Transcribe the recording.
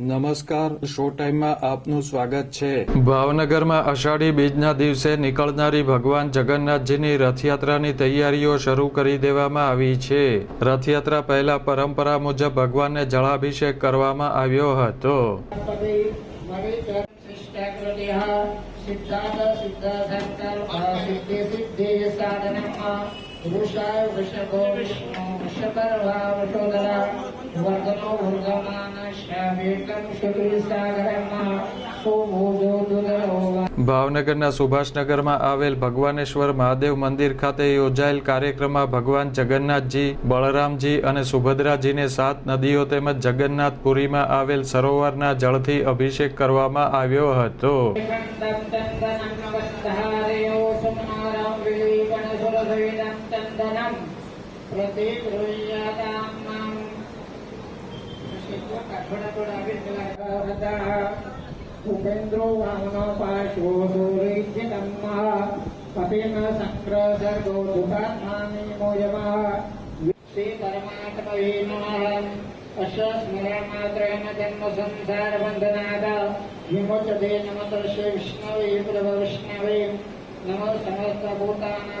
નમસ્કાર શો ટાઈમમાં આપનું સ્વાગત છે. ભાવનગરમાં અષાઢી બીજના દિવસે નીકળનારી ભગવાન જગન્નાથજીની રથયાત્રાની તૈયારીઓ શરૂ કરી દેવામાં આવી છે. રથયાત્રા પહેલા પરંપરા મુજબ ભગવાનને જળાભિષેક કરવામાં આવ્યો હતો. વૃષાય વૃષભો વૃષભ વૃષોદરા વર્ગનો વર્ગમાં ભાવનગરના સુભાષનગરમાં આવેલ ભગવાનેશ્વર મહાદેવ મંદિર ખાતે યોજાયેલ કાર્યક્રમમાં ભગવાન જગન્નાથજી, બળરામજી અને સુભદ્રાજીને સાત નદીઓ તેમજ જગન્નાથપુરીમાં આવેલ સરોવરના જળથી અભિષેક કરવામાં આવ્યો હતો. ઉપેન્દ્રો વામનો પાશો સૂર્યજનમ કપિન સંક્રસર્ગો દુઃખાત્માની મોયમા શ્રી પરમાત્મવે નમઃ અશ સ્મરણમાત્રેણ જન્મ સંસાર બંધનાદ વિમોચતે નમઃ શ્રી વિષ્ણવે પ્રભ વિષ્ણવે નમઃ સમસ્ત ભૂતાના